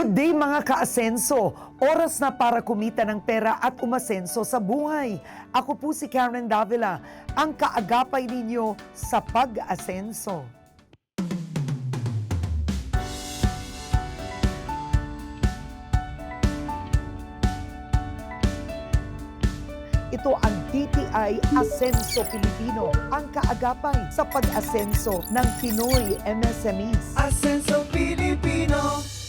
Good day mga kaasenso! Oras na para kumita ng pera at umasenso sa buhay. Ako po si Karen Davila, ang kaagapay ninyo sa pag-asenso. Ito ang DTI Asenso Pilipino, ang kaagapay sa pag-asenso ng Pinoy MSMEs. Asenso Pilipino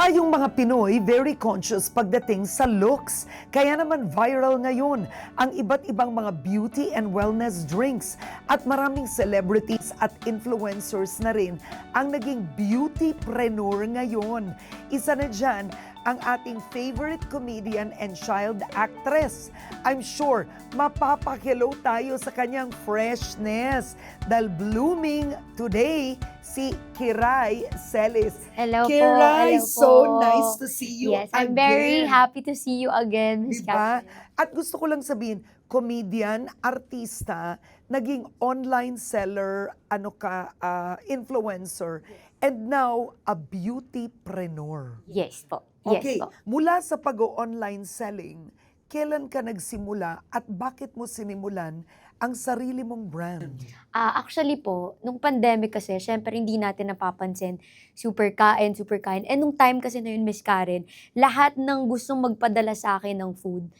Tayong mga Pinoy, very conscious pagdating sa looks. Kaya naman viral ngayon ang iba't ibang mga beauty and wellness drinks. At maraming celebrities at influencers na rin ang naging beautypreneur ngayon. Isa na dyan ang ating favorite comedian and child actress. I'm sure mapapakilo tayo sa kanyang freshness dahil blooming today si Kiray Celis. Hello Kiray, po. Hello so po. nice to see you Yes, again. I'm very happy to see you again, Miss Diba? At gusto ko lang sabihin, comedian, artista, naging online seller, ano ka, ah, influencer, and now a beautypreneur. Yes po. Yes Okay, po. mula sa pag-online selling, kailan ka nagsimula at bakit mo sinimulan ang sarili mong brand? Ah, actually po, nung pandemic kasi, syempre hindi natin napapansin. Super kain, super kain. And nung time kasi na yun, Miss Karen, lahat ng gustong magpadala sa akin ng food,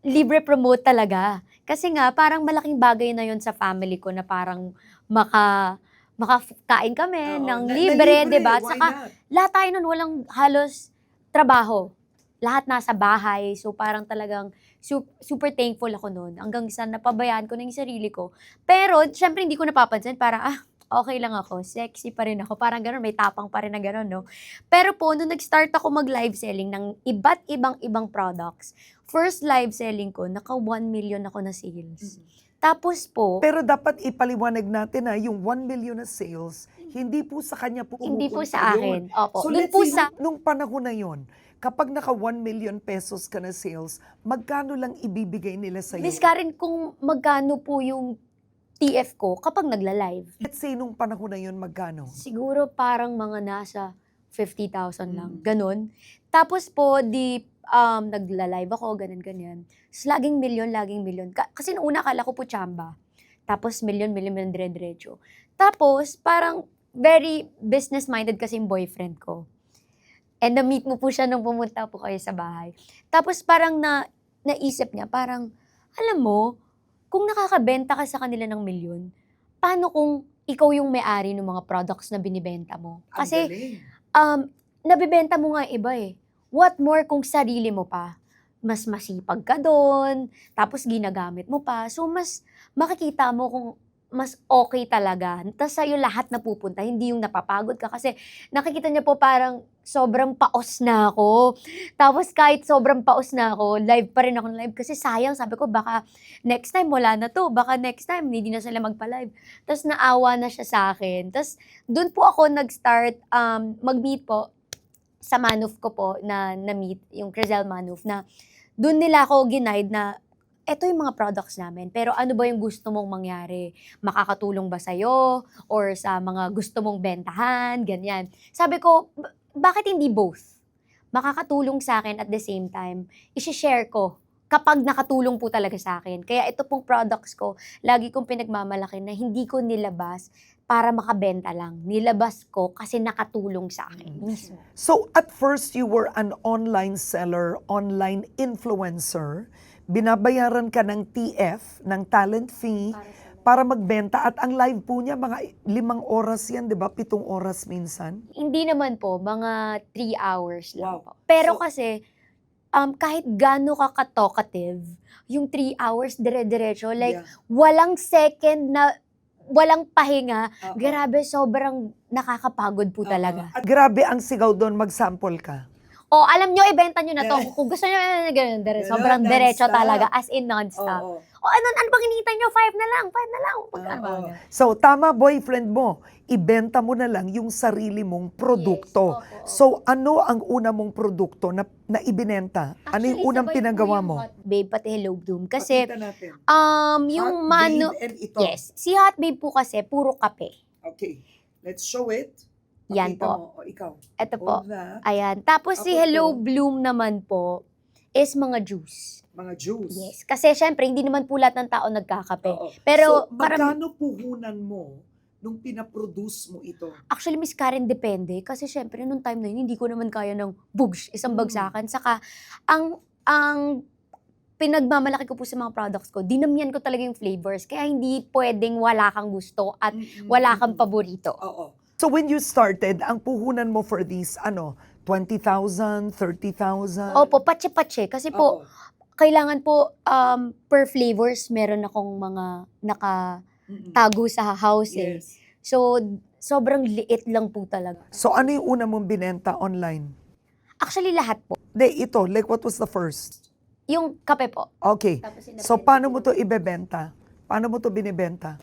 libre promote talaga. Kasi nga, parang malaking bagay na yun sa family ko na parang maka makakain kami Oo, ng na- na libre, 'di ba? Saka lahat tayo nun walang halos trabaho. Lahat nasa bahay. So parang talagang su- super thankful ako noon. Hanggang sa napabayaan ko na yung sarili ko. Pero syempre hindi ko napapansin. Parang ah, okay lang ako. Sexy pa rin ako. Parang gano'n. May tapang pa rin na gano'n, no? Pero po, nung nag-start ako mag-live selling ng iba't ibang ibang products, first live selling ko, naka 1 million ako na sales. Tapos po, Pero dapat ipaliwanag natin na yung 1 million na sales, hindi po sa kanya po hindi po sa akin. Opo. So let's po say, sa... nung, nung panahon na yon, kapag naka 1 million pesos ka na sales, magkano lang ibibigay nila sa Miss iyo? Karen, kung magkano po yung TF ko kapag nagla-live? Let's say nung panahon na yon, magkano? Siguro parang mga nasa 50,000 lang. Mm. Ganon. Tapos po, di um, nagla-live ako, ganyan-ganyan. Tapos laging milyon, laging milyon. Ka- kasi nung una akala ko po chamba. Tapos milyon, milyon, milyon, dire-diretso. Tapos parang very business-minded kasi yung boyfriend ko. And na-meet mo po siya nung pumunta po kayo sa bahay. Tapos parang na, naisip niya, parang, alam mo, kung nakakabenta ka sa kanila ng milyon, paano kung ikaw yung may-ari ng mga products na binibenta mo? Kasi um, nabibenta mo nga iba eh. What more kung sarili mo pa? Mas masipag ka doon, tapos ginagamit mo pa. So, mas makikita mo kung mas okay talaga. Tapos sa'yo lahat napupunta, hindi yung napapagod ka. Kasi nakikita niya po parang sobrang paos na ako. Tapos kahit sobrang paos na ako, live pa rin ako live. Kasi sayang, sabi ko, baka next time wala na to. Baka next time hindi na sila magpa-live. Tapos naawa na siya sa akin. Tapos doon po ako nag-start um, mag-meet po sa Manuf ko po na na-meet, yung Crizel Manuf, na doon nila ako ginaid na eto yung mga products namin, pero ano ba yung gusto mong mangyari? Makakatulong ba sa'yo? Or sa mga gusto mong bentahan? Ganyan. Sabi ko, "Ba- bakit hindi both? Makakatulong sa akin at the same time, isi-share ko kapag nakatulong po talaga sa akin. Kaya ito pong products ko, lagi kong pinagmamalaki na hindi ko nilabas para makabenta lang. Nilabas ko kasi nakatulong sa akin mismo. So at first you were an online seller, online influencer. Binabayaran ka ng TF, ng talent fee, para magbenta. At ang live po niya, mga limang oras yan, di ba? Pitong oras minsan. Hindi naman po, mga 3 hours Wow. lang po. Pero So- kasi, um, kahit gaano ka ka-talkative, yung 3 hours dire-diretso, like, walang second na, walang pahinga, grabe, sobrang nakakapagod po talaga. At grabe ang sigaw doon, mag-sample ka. O, alam nyo, ibenta nyo na to. Kung gusto nyo, eh, ganun, dire, sobrang diretso non-stop. talaga, as in non-stop. O, ano, ano bang hinihintay nyo? Five na lang, five na lang. Magkano ba? Oo. So, tama boyfriend mo, ibenta mo na lang yung sarili mong produkto. Yes, opo, opo. So, ano ang una mong produkto na, na ibinenta? ano yung unang sabay po pinagawa yung mo? Hot Babe, pati Hello Bloom. Kasi, natin. um, yung mano... and ito. Yes. Si Hot Babe po kasi, puro kape. Okay. Let's show it. Yan Pakita po. mo. O, ikaw. Ito po. Hold that. Ayan. Tapos si Ako Hello po. Bloom naman po is mga juice. Mga juice. Yes. Kasi syempre, hindi naman po lahat ng tao nagkakape. Oo. Pero so, magkano puhunan mo nung pinaproduce mo ito? Actually, Miss Karen, depende. Kasi syempre, nung time na yun, hindi ko naman kaya ng bugs, isang Mm. bagsakan. Saka, ang, ang pinagmamalaki ko po sa mga products ko, dinamihan ko talaga yung flavors. Kaya hindi pwedeng wala kang gusto at wala kang paborito. Oo. So when you started, ang puhunan mo for these, ano, 20,000, 30,000? Opo, patse-patse. Kasi po, Oo. kailangan po um, per flavors, meron akong mga nakatago sa house eh. Yes. So, sobrang liit lang po talaga. So ano yung una mong binenta online? Actually, lahat po. Hindi, ito, like what was the first? Yung kape po. Okay. Tapos So paano mo to ibebenta? Paano mo to binibenta?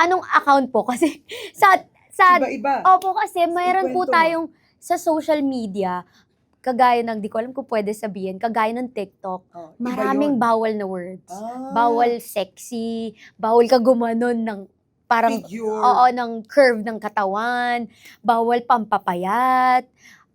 Anong account po? Kasi sa, sa, Iba-iba. opo kasi mayroon po Ikwento mo. tayong sa social media, kagaya ng, di ko alam kung pwede sabihin, kagaya ng TikTok, Oh, iba maraming yun. bawal na words. Ah, Bawal sexy, bawal ka gumanon ng parang figure. Oo, ng curve ng katawan, bawal pampapayat.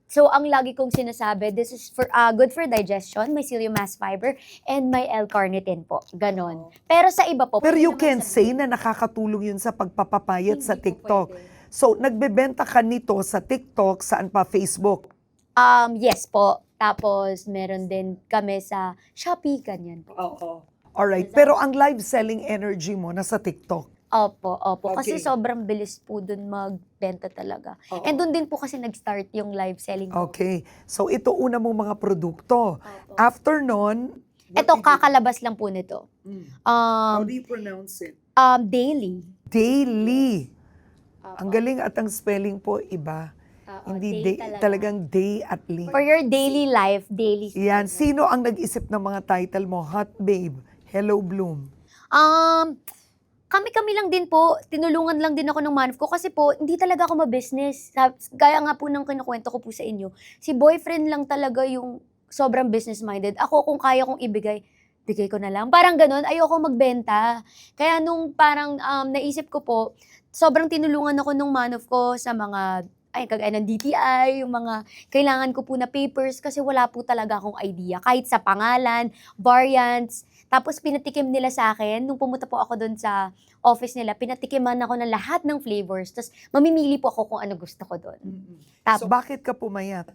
So, ang lagi kong sinasabi, this is for uh, good for digestion, may psyllium mast fiber, and may L-carnitine po. Ganon. Oo. Pero sa iba po, Oh. Pero pwede you naman can say sabihin, na nakakatulong yun sa pagpapapayat sa hindi po TikTok. pwede. So, nagbebenta ka nito sa TikTok, saan pa? Facebook. Um, yes po. Tapos, meron din kami sa Shopee, ganyan po. Oo. Alright. Pero ang live selling energy mo nasa TikTok. Opo, opo. Kasi Okay. sobrang bilis po dun magbenta talaga. Oo. And dun din po kasi nag-start yung live selling ko. Okay. So, ito una mong mga produkto. Opo. After nun, what Ito, did you- kakalabas lang po nito. Mm. How Um, do you pronounce it? um, daily. Daily. Ang galing at ang spelling po iba. Hindi day, talagang day at least. For your daily life, daily. Yan. Sino ang nag-isip ng mga title mo? Hot Babe, Hello Bloom. Um, kami-kami lang din po, tinulungan lang din ako ng manuf ko kasi po, hindi talaga ako ma-business. Gaya nga po ng kinukwento ko po sa inyo, si boyfriend lang talaga yung sobrang business-minded. Ako, kung kaya kong ibigay, bigay ko na lang. Parang ganun, ayoko magbenta. Kaya nung parang um, naisip ko po, sobrang tinulungan ako nung manuf ko sa mga ay, kagaya ng DTI, yung mga kailangan ko po na papers kasi wala po talaga akong idea. Kahit sa pangalan, variants, tapos pinatikim nila sa akin, nung pumunta po ako doon sa office nila, pinatikiman ako ng lahat ng flavors. Tapos mamimili po ako kung ano gusto ko doon. So, Tapos, bakit ka pumayat?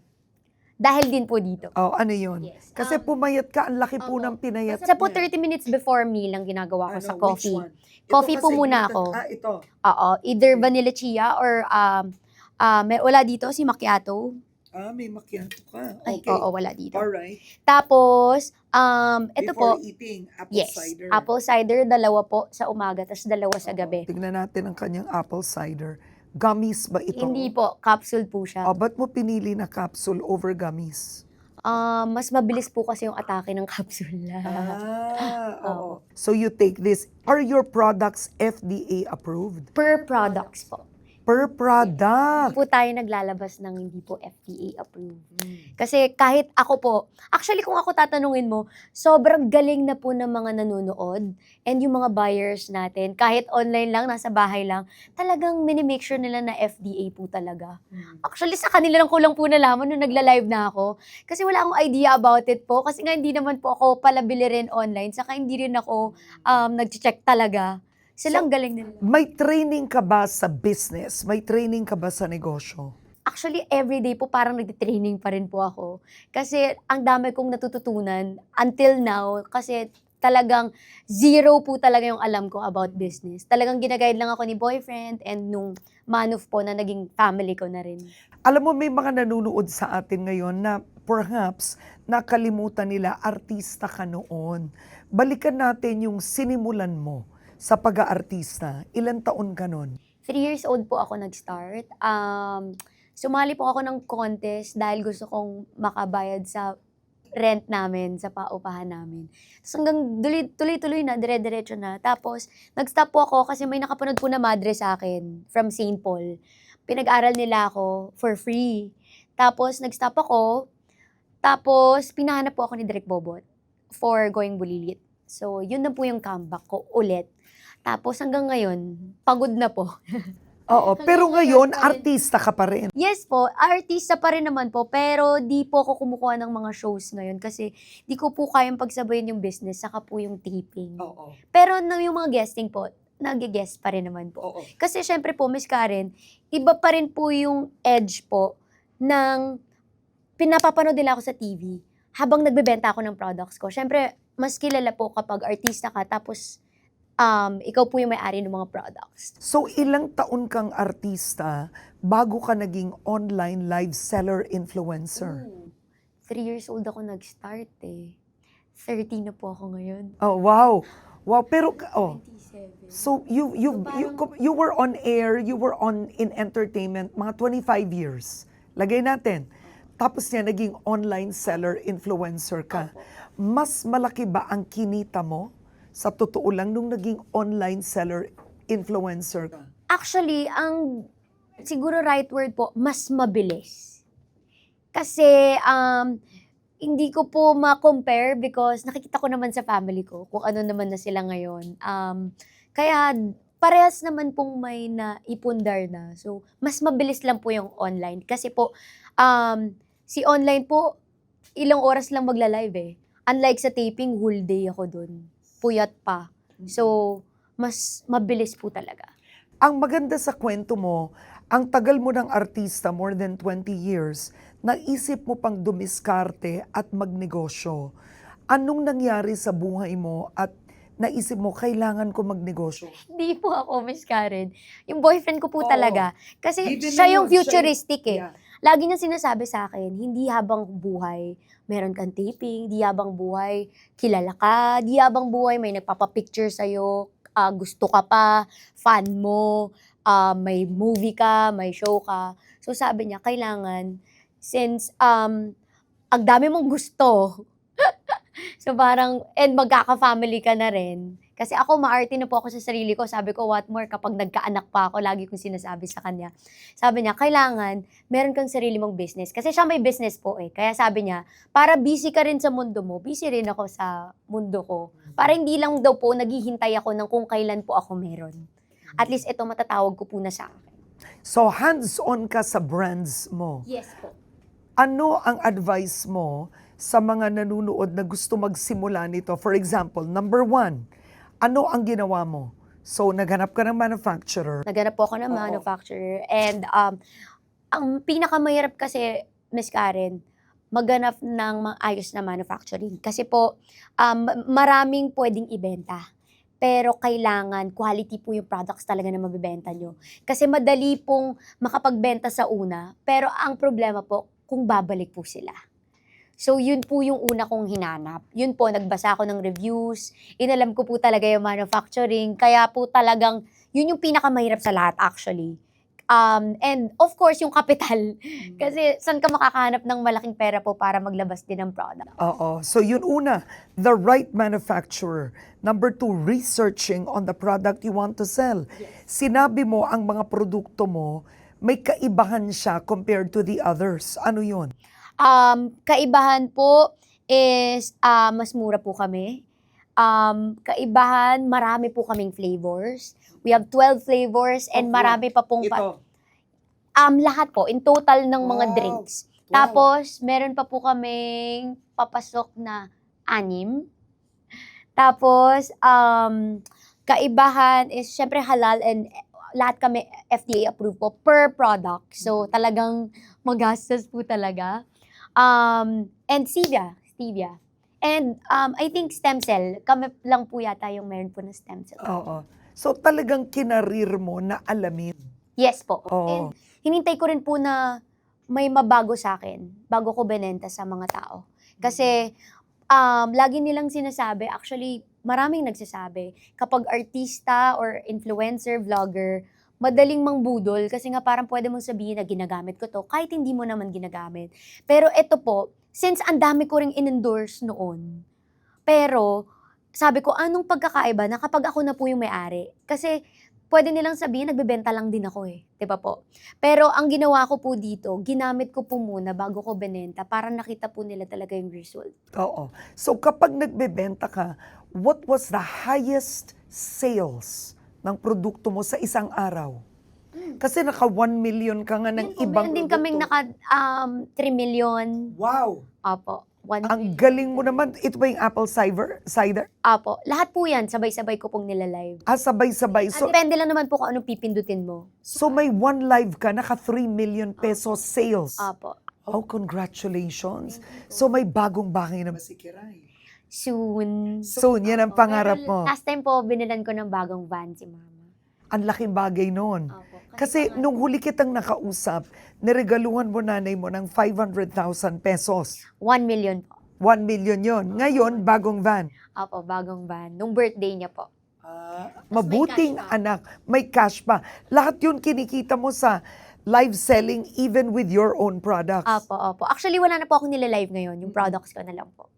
Dahil din po dito. Oh, ano yun? Yes. Kasi Um, pumayat ka, ang laki po opo. ng pinayat Sa po niya. 30 minutes before meal lang ginagawa ko Ano, sa which coffee. one? Ito Coffee po kasi muna gluten- ako. Ah, ito. Oo, either vanilla chia or um, uh, may, wala dito si macchiato. Ah, may macchiato ka. Ay, Okay. oo, wala dito. Alright. Tapos, um, ito Before po, eating, apple yes, cider. apple cider, dalawa po sa umaga, tapos dalawa sa gabi. Tignan natin ang kanyang apple cider. Gummies ba ito? Hindi po, capsule po siya. Oh, ba't mo pinili na capsule over gummies? Ah, mas mabilis po kasi yung atake ng capsule na. Ah, oo. So you take this. Are your products FDA approved? Per products po. Per product. po tayo naglalabas ng hindi po FDA approved. Mm. Kasi kahit ako po, actually kung ako tatanungin mo, sobrang galing na po ng mga nanonood and yung mga buyers natin, kahit online lang, nasa bahay lang, talagang minimake sure nila na FDA po talaga. Mm. Actually, sa kanila lang ko lang po nalaman nung nagla-live na ako. Kasi wala akong idea about it po. Kasi nga hindi naman po ako palabili rin online. Saka hindi rin ako um, nag-check talaga. Silang galing nila. May training ka ba sa business? May training ka ba sa negosyo? Actually, everyday po parang nagtitraining pa rin po ako. Kasi ang dami kong natututunan until now. Kasi talagang zero po talaga yung alam ko about business. Talagang ginaguide lang ako ni boyfriend and nung manuf po na naging family ko na rin. Alam mo, may mga nanonood sa atin ngayon na perhaps nakalimutan nila artista ka noon. Balikan natin yung sinimulan mo sa pag-aartista. Ilan taon ka nun? Three years old po ako nag-start. Um, sumali po ako ng contest dahil gusto kong makabayad sa rent namin, sa paupahan namin. Tapos hanggang tuloy-tuloy na, dire-diretso na. Tapos, nag-stop po ako kasi may nakapanood po na madre sa akin from St. Paul. Pinag-aral nila ako for free. Tapos, nag-stop ako. Tapos, pinahanap po ako ni Direk Bobot for Going Bulilit. So, yun na po yung comeback ko ulit. Tapos hanggang ngayon, pagod na po. Oo, pero ngayon artista ka pa rin. Yes po, artista pa rin naman po, pero di po ako kumukuha ng mga shows ngayon kasi di ko po kayang pagsabayin yung business, saka po yung taping. Oo. Pero na yung mga guesting po, nag-guest pa rin naman po. Oo. Kasi syempre po, Miss Karen, iba pa rin po yung edge po ng pinapapanood nila ako sa TV habang nagbebenta ako ng products ko. Syempre, mas kilala po kapag artista ka tapos um, ikaw po yung may-ari ng mga products. So, ilang taon kang artista bago ka naging online live seller influencer? Ooh, Three years old ako nag-start eh. 30 na po ako ngayon. Oh, wow. Wow, pero oh, 27. so you you So, you parang- you were on air, you were on in entertainment mga 25 years. Lagay natin. Tapos niya naging online seller influencer ka. Mas malaki ba ang kinita mo sa totoo lang nung naging online seller influencer ka? Actually, ang siguro right word po, mas mabilis. Kasi um, hindi ko po ma-compare because nakikita ko naman sa family ko kung ano naman na sila ngayon. Um, kaya parehas naman pong may naipundar na. So, mas mabilis lang po yung online. Kasi po, um, si online po, ilang oras lang magla-live eh. Unlike sa taping, whole day ako dun. Puyat pa. So, mas mabilis po talaga. Ang maganda sa kwento mo, ang tagal mo ng artista, more than 20 years, naisip mo pang dumiskarte at magnegosyo. Anong nangyari sa buhay mo at naisip mo, kailangan ko magnegosyo? Hindi po ako, Miss Karen. Yung boyfriend ko po Oo. talaga. Kasi Given siya na yung yun, siya futuristic eh. Yeah. Lagi niya sinasabi sa akin, hindi habang buhay, meron kang taping, di habang buhay, kilala ka, di buhay, may nagpapapicture sa'yo, ah, gusto ka pa, fan mo, ah, may movie ka, may show ka. So sabi niya, kailangan, since um, ang dami mong gusto, so parang, and magkaka-family ka na rin. Kasi ako, maarte na po ako sa sarili ko. Sabi ko, what more kapag nagkaanak pa ako, lagi kong sinasabi sa kanya. Sabi niya, kailangan, meron kang sarili mong business. Kasi siya may business po eh. Kaya sabi niya, para busy ka rin sa mundo mo, busy rin ako sa mundo ko. Para hindi lang daw po, naghihintay ako ng kung kailan po ako meron. At least ito matatawag ko po na sa akin. So hands-on ka sa brands mo. Yes po. Ano ang advice mo sa mga nanunood na gusto magsimula nito? For example, number one, ano ang ginawa mo? So, naghanap ka ng manufacturer. Naghanap po ako ng Oo. manufacturer. And um, ang pinakamahirap kasi, Miss Karen, maghanap ng mga ayos na manufacturing. Kasi po, um, maraming pwedeng ibenta. Pero kailangan quality po yung products talaga na mabibenta nyo. Kasi madali pong makapagbenta sa una, pero ang problema po, kung babalik po sila. So, yun po yung una kong hinanap. Yun po, nagbasa ako ng reviews, inalam ko po talaga yung manufacturing, kaya po talagang, yun yung pinakamahirap sa lahat actually. Um, and of course, yung kapital. Kasi saan ka makakahanap ng malaking pera po para maglabas din ng product? Oo. So yun una, the right manufacturer. Number two, researching on the product you want to sell. Sinabi mo ang mga produkto mo, may kaibahan siya compared to the others. Ano yun? Um, kaibahan po is ah, mas mura po kami. Um, kaibahan, marami po kaming flavors. We have 12 flavors and Of marami pa pong... pa- Ito. um, lahat po, in total ng mga Wow. drinks. Wow. Tapos, meron pa po kaming papasok na anim. Tapos, um, kaibahan is, syempre halal and lahat kami FDA approved po per product. So, talagang magastos po talaga. Um, and stevia, stevia. And um, I think stem cell, kami lang po yata yung meron po na stem cell. Oo. So talagang kinarir mo na alamin. Yes po. Oo. And hinintay ko rin po na may mabago sa akin bago ko benenta sa mga tao. Kasi um, lagi nilang sinasabi, actually maraming nagsasabi, kapag artista or influencer, vlogger, madaling mangbudol kasi nga parang pwede mong sabihin na ginagamit ko to kahit hindi mo naman ginagamit. Pero ito po, since ang dami ko ring in-endorse noon, pero sabi ko, anong pagkakaiba na kapag ako na po yung may-ari? Kasi pwede nilang sabihin, nagbebenta lang din ako eh. ba po? Pero ang ginawa ko po dito, ginamit ko po muna bago ko benenta para nakita po nila talaga yung result. Oo. So kapag nagbebenta ka, what was the highest sales ng produkto mo sa isang araw? Kasi naka 1 million ka nga ng ibang meron din kaming produkto. naka um, 3 million. Wow! Opo. 1 Ang galing mo naman. Ito ba yung apple cider? cider? Opo. Lahat po yan, sabay-sabay ko pong nilalive. Ah, sabay-sabay. So, So, Depende lang naman po kung anong pipindutin mo. so may one live ka, naka 3 million pesos sales. Opo. Oh, congratulations. So may bagong bahay na Masikiray. Soon. Soon, yan ang Opo. pangarap Pero mo. Last time po, binilan ko ng bagong van si mama. Ang laking bagay noon. Opo. Kasi pangarap- nung huli kitang nakausap, niregaluhan mo nanay mo ng 500,000 pesos. 1 million po. 1 million yon. Ngayon, bagong van. Opo, bagong van. Nung birthday niya po. Ah, may mabuting cash pa. anak. May cash pa. Lahat yun kinikita mo sa live selling even with your own products. Opo, opo. Actually, wala na po ako nilalive ngayon. Yung products ko na lang po.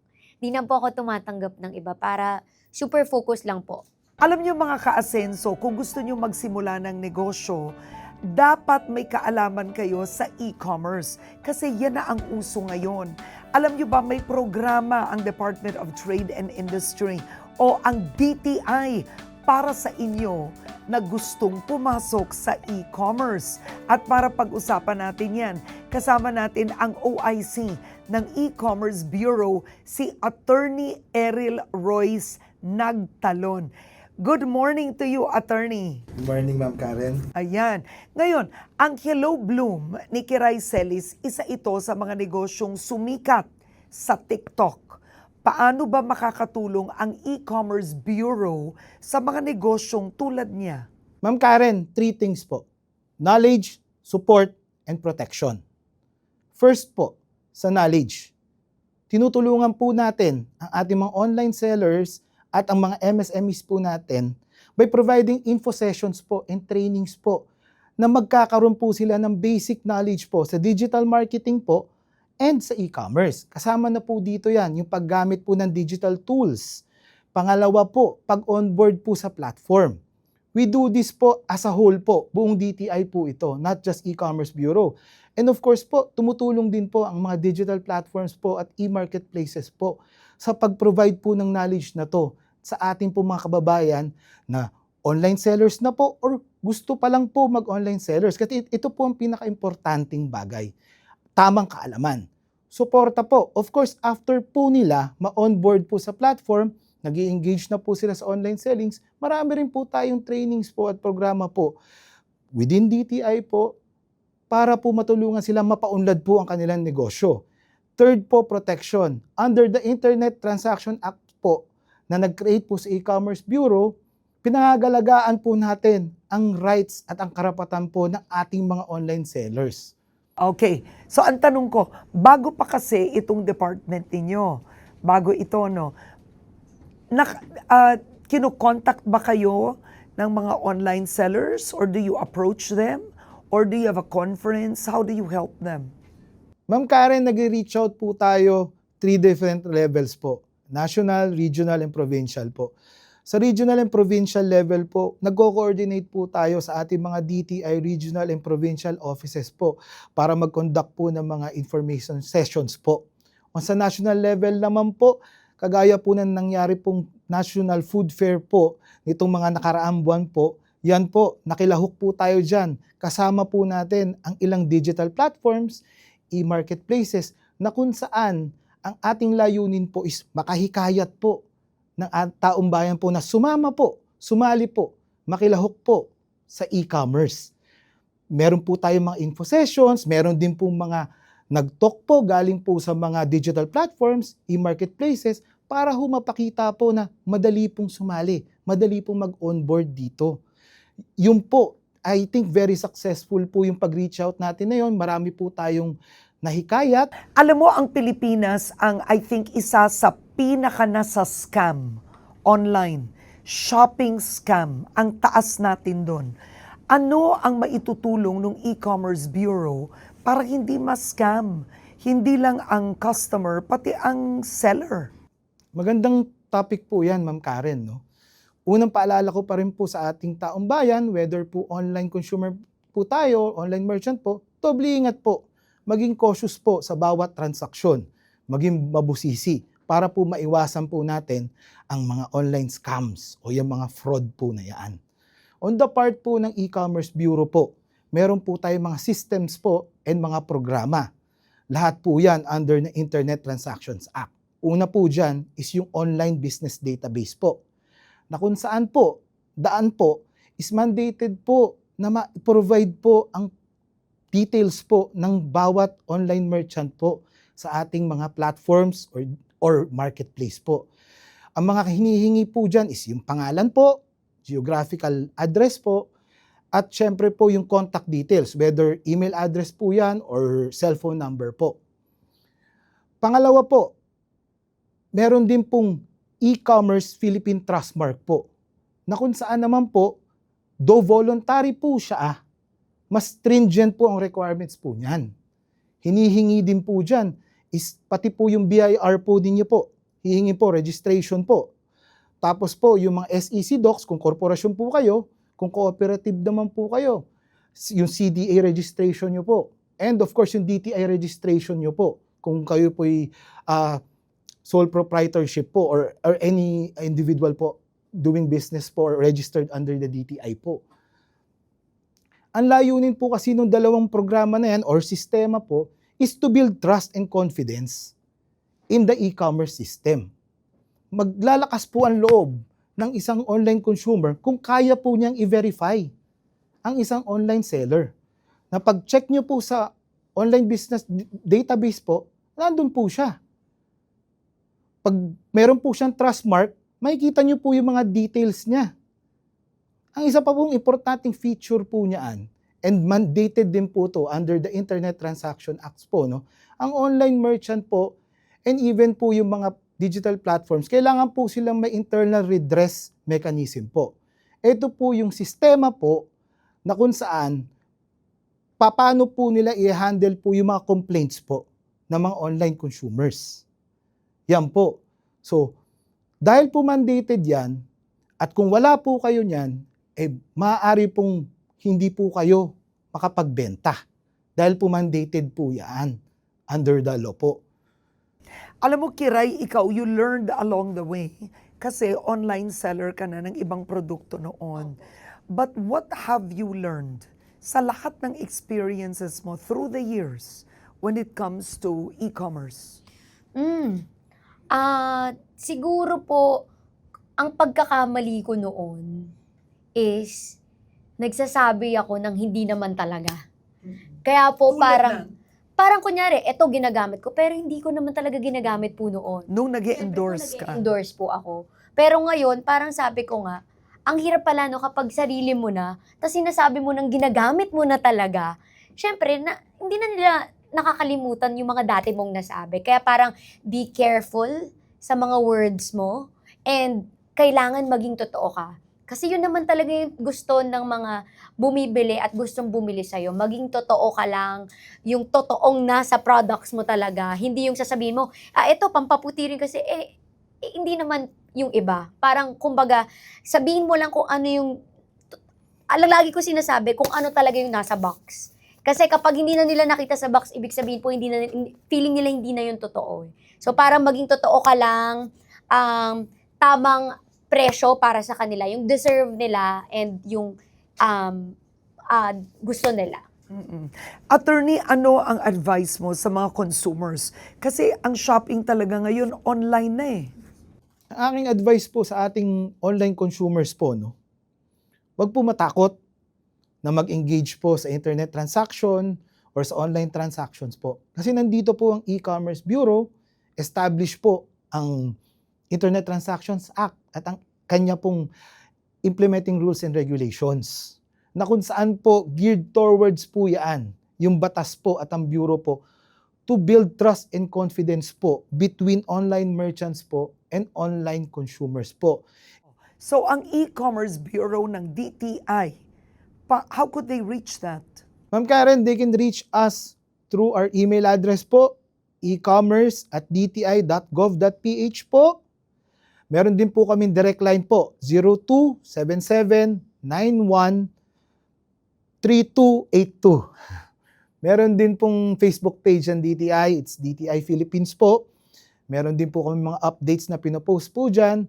Di na po ako tumatanggap ng iba para super focus lang po. Alam niyo mga kaasenso, kung gusto niyo magsimula ng negosyo, dapat may kaalaman kayo sa e-commerce kasi yan na ang uso ngayon. Alam niyo ba may programa ang Department of Trade and Industry o ang DTI para sa inyo na gustong pumasok sa e-commerce. At para pag-usapan natin yan, kasama natin ang OIC ng E-Commerce Bureau, si Attorney Eril Royce Nagtalon. Good morning to you, Attorney. Good morning, Ma'am Karen. Ayan. Ngayon, ang Hello Bloom ni Kiray Celis, isa ito sa mga negosyong sumikat sa TikTok. Paano ba makakatulong ang e-commerce bureau sa mga negosyong tulad niya? Ma'am Karen, three things po. Knowledge, support, and protection. First po, sa knowledge. Tinutulungan po natin ang ating mga online sellers at ang mga MSMEs po natin by providing info sessions po and trainings po na magkakaroon po sila ng basic knowledge po sa digital marketing po and sa e-commerce. Kasama na po dito yan, yung paggamit po ng digital tools. Pangalawa po, pag-onboard po sa platform. We do this po as a whole po, buong DTI po ito, not just e-commerce bureau. And of course po, tumutulong din po ang mga digital platforms po at e-marketplaces po sa pag-provide po ng knowledge na to sa ating po mga kababayan na online sellers na po or gusto pa lang po mag-online sellers. Kasi ito po ang pinaka-importanting bagay. Tamang kaalaman. Suporta po. Of course, after po nila ma-onboard po sa platform, nag engage na po sila sa online sellings, marami rin po tayong trainings po at programa po within DTI po para po matulungan sila mapaunlad po ang kanilang negosyo. Third po, protection. Under the Internet Transaction Act po na nag-create po sa e-commerce bureau, pinangagalagaan po natin ang rights at ang karapatan po ng ating mga online sellers. Okay. So ang tanong ko, bago pa kasi itong department ninyo, bago ito, no, nak, uh, kinokontakt ba kayo ng mga online sellers or do you approach them? Or do you have a conference? How do you help them? Ma'am Karen, nag-reach out po tayo three different levels po. National, regional, and provincial po. Sa regional and provincial level po, nagko-coordinate po tayo sa ating mga DTI regional and provincial offices po para mag-conduct po ng mga information sessions po. O sa national level naman po, kagaya po ng nangyari pong National Food Fair po nitong mga nakaraang buwan po, yan po, nakilahok po tayo dyan. Kasama po natin ang ilang digital platforms, e-marketplaces na kung saan ang ating layunin po is makahikayat po ng taong bayan po na sumama po, sumali po, makilahok po sa e-commerce. Meron po tayong mga info sessions, meron din po mga nag-talk po galing po sa mga digital platforms, e-marketplaces, para ho mapakita po na madali pong sumali, madali pong mag-onboard dito. Yun po, I think very successful po yung pag-reach out natin na yun. Marami po tayong nahikayat. Alam mo, ang Pilipinas ang I think isa sa pinaka nasa scam online. Shopping scam. Ang taas natin doon. Ano ang maitutulong ng e-commerce bureau para hindi ma-scam? Hindi lang ang customer, pati ang seller. Magandang topic po yan, Ma'am Karen. No? Unang paalala ko pa rin po sa ating taong bayan, whether po online consumer po tayo, online merchant po, doble ingat po. Maging cautious po sa bawat transaksyon. Maging mabusisi para po maiwasan po natin ang mga online scams o yung mga fraud po na yan. On the part po ng e-commerce bureau po, meron po tayong mga systems po and mga programa. Lahat po yan under the Internet Transactions Act. Una po dyan is yung online business database po. Na kung saan po, daan po, is mandated po na ma-provide po ang details po ng bawat online merchant po sa ating mga platforms or, or marketplace po. Ang mga hinihingi po dyan is yung pangalan po, geographical address po, at syempre po yung contact details, whether email address po yan or cellphone number po. Pangalawa po, meron din pong e-commerce Philippine Trust Mark po, na kung saan naman po, though voluntary po siya, ah, mas stringent po ang requirements po niyan. Hinihingi din po dyan is pati po yung BIR po din niyo po. Hihingi po registration po. Tapos po yung mga SEC docs, kung korporasyon po kayo, kung cooperative naman po kayo, yung CDA registration nyo po. And of course, yung DTI registration nyo po. Kung kayo po ay ah, sole proprietorship po or, or any individual po doing business po or registered under the DTI po. Ang layunin po kasi ng dalawang programa na yan or sistema po is to build trust and confidence in the e-commerce system. Maglalakas po ang loob ng isang online consumer kung kaya po niyang i-verify ang isang online seller. Na pag-check niyo po sa online business database po, nandun po siya. Pag meron po siyang trust mark, makikita niyo po yung mga details niya. Ang isa pa pong importanteng feature po niyaan, and mandated din po to under the Internet Transaction Acts po, no? ang online merchant po, and even po yung mga digital platforms, kailangan po silang may internal redress mechanism po. Ito po yung sistema po na kung saan paano po nila i-handle po yung mga complaints po ng mga online consumers. Yan po. So, dahil po mandated yan, at kung wala po kayo niyan, eh maaari pong hindi po kayo makapagbenta. Dahil po mandated po yan under the law po. Alam mo, Kiray, ikaw, you learned along the way. Kasi online seller ka na ng ibang produkto noon. But what have you learned sa lahat ng experiences mo through the years when it comes to e-commerce? Mm. Ah, siguro po ang pagkakamali ko noon is nagsasabi ako ng hindi naman talaga. Kaya po parang parang kunyari, eto ginagamit ko pero hindi ko naman talaga ginagamit po noon. Nung nag Siyempre endorse po, ka. nag-endorse po ako. Pero ngayon, parang sabi ko nga, ang hirap pala no kapag sarili mo na, tapos sinasabi mo nang ginagamit mo na talaga, syempre, na, hindi na nila nakakalimutan yung mga dati mong nasabi. Kaya parang be careful sa mga words mo and kailangan maging totoo ka. Kasi yun naman talaga yung gusto ng mga bumibili at gustong bumili sa'yo. Maging totoo ka lang, yung totoong nasa products mo talaga. Hindi yung sasabihin mo, ah, ito, pampaputi rin kasi, eh, eh, hindi naman yung iba. Parang, kumbaga, sabihin mo lang kung ano yung, alam lagi ko sinasabi, kung ano talaga yung nasa box. Kasi kapag hindi na nila nakita sa box, ibig sabihin po, hindi na, feeling nila hindi na yung totoo. So, parang maging totoo ka lang, um, tamang presyo para sa kanila, yung deserve nila, and yung um, ah, gusto nila. Mm-mm. Attorney, ano ang advice mo sa mga consumers? Kasi ang shopping talaga ngayon online na eh. Ang aking advice po sa ating online consumers po, no, wag po matakot na mag-engage po sa internet transaction or sa online transactions po. Kasi nandito po ang e-commerce bureau, established po ang Internet Transactions Act at ang kanya pong implementing rules and regulations na kung saan po geared towards po yan, yung batas po at ang bureau po to build trust and confidence po between online merchants po and online consumers po. So ang e-commerce bureau ng DTI, pa, how could they reach that? Ma'am Karen, they can reach us through our email address po, e-commerce at dti.gov.ph po. Meron din po kami direct line po, 0277913282. Meron din pong Facebook page ng DTI, it's DTI Philippines po. Meron din po kami mga updates na pinopost po dyan.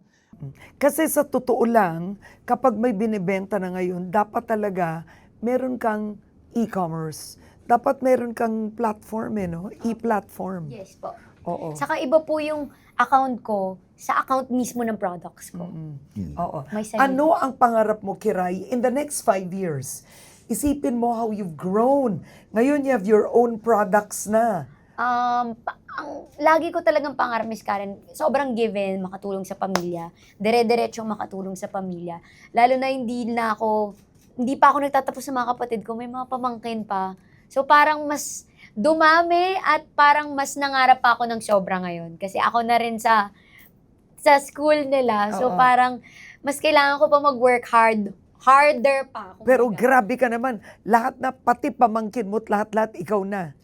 Kasi sa totoo lang, kapag may binibenta na ngayon, dapat talaga meron kang e-commerce. Dapat meron kang platform eh, no? E-platform. Yes po. Oo. Saka iba po yung account ko sa account mismo ng products ko. Mm. Oo. May sarili. Ano ang pangarap mo, Kiray, in the next five years? Isipin mo how you've grown. Ngayon, you have your own products na. Um, pa- ang, lagi ko talagang pangarap, Miss Karen, sobrang given, makatulong sa pamilya. Dire-diretsong makatulong sa pamilya. Lalo na hindi na ako, hindi pa ako nagtatapos sa mga kapatid ko, may mga pamangkin pa. So parang mas dumami at parang mas nangarap pa ako ng sobra ngayon. Kasi ako na rin sa sa school nila. So Oo. parang mas kailangan ko pa mag-work hard, harder pa. Pero kumbaga. grabe ka naman. Lahat na, pati pamangkin mo, lahat-lahat ikaw na.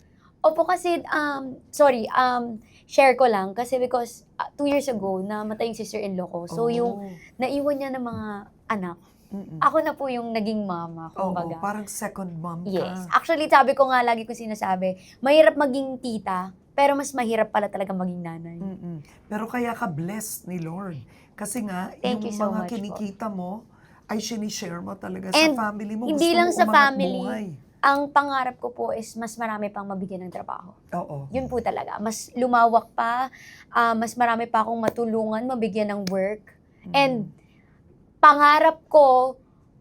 Opo kasi, um, sorry, um, share ko lang kasi because uh, two years ago, namatay yung sister-in-law ko. So Oh. yung naiwan niya ng mga anak, Mm-mm. ako na po yung naging mama, Oo, kumbaga. parang second mom ka. yes. Actually, sabi ko nga, lagi ko sinasabi, mahirap maging tita, pero mas mahirap pala talaga maging nanay. Mm-mm. Pero kaya ka blessed ni Lord. Kasi nga, Thank yung you so mga much po. kinikita mo, ay sinishare mo talaga And sa family mo. hindi Gusto lang mo sa umangat family. buhay. Ang pangarap ko po is mas marami pang mabigyan ng trabaho. Oo. Yun po talaga. Mas lumawak pa, ah, mas marami pa akong matulungan, mabigyan ng work. Mm. And pangarap ko,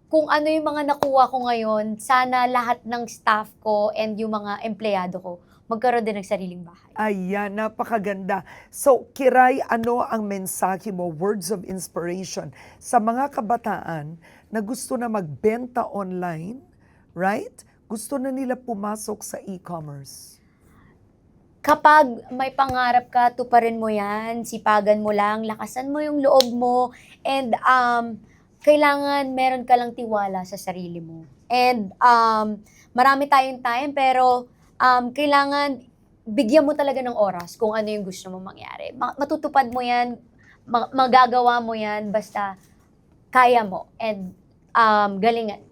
kung ano yung mga nakuha ko ngayon, sana lahat ng staff ko and yung mga empleyado ko, magkaroon din ng sariling bahay. Ayan, napakaganda. So, Kiray, ano ang mensahe mo, words of inspiration sa mga kabataan na gusto na magbenta online, right? Gusto na nila pumasok sa e-commerce. Kapag may pangarap ka, tuparin mo yan, sipagan mo lang, lakasan mo yung loob mo, and um, kailangan meron ka lang tiwala sa sarili mo. And um, marami tayong time, pero um, kailangan bigyan mo talaga ng oras kung ano yung gusto mo mangyari. Ma- matutupad mo yan, ma- magagawa mo yan, basta kaya mo, and um, galingan.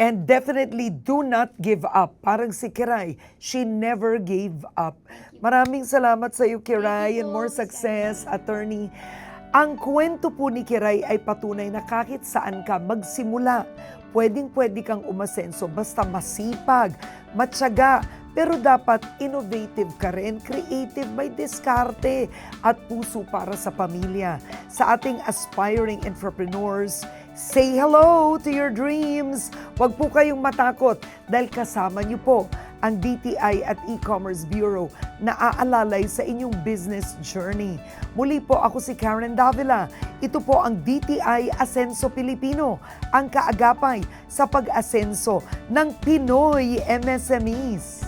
And definitely do not give up. Parang si Kiray, she never gave up. Maraming salamat sa iyo, Kiray, and more success, attorney. Ang kwento po ni Kiray ay patunay na kahit saan ka magsimula, pwedeng pwede kang umasenso basta masipag, matyaga, pero dapat innovative ka rin, creative, may diskarte at puso para sa pamilya. Sa ating aspiring entrepreneurs, say hello to your dreams. Huwag po kayong matakot dahil kasama niyo po ang DTI at E-Commerce Bureau na aalalay sa inyong business journey. Muli po ako si Karen Davila. Ito po ang DTI Asenso Pilipino, ang kaagapay sa pag-asenso ng Pinoy MSMEs.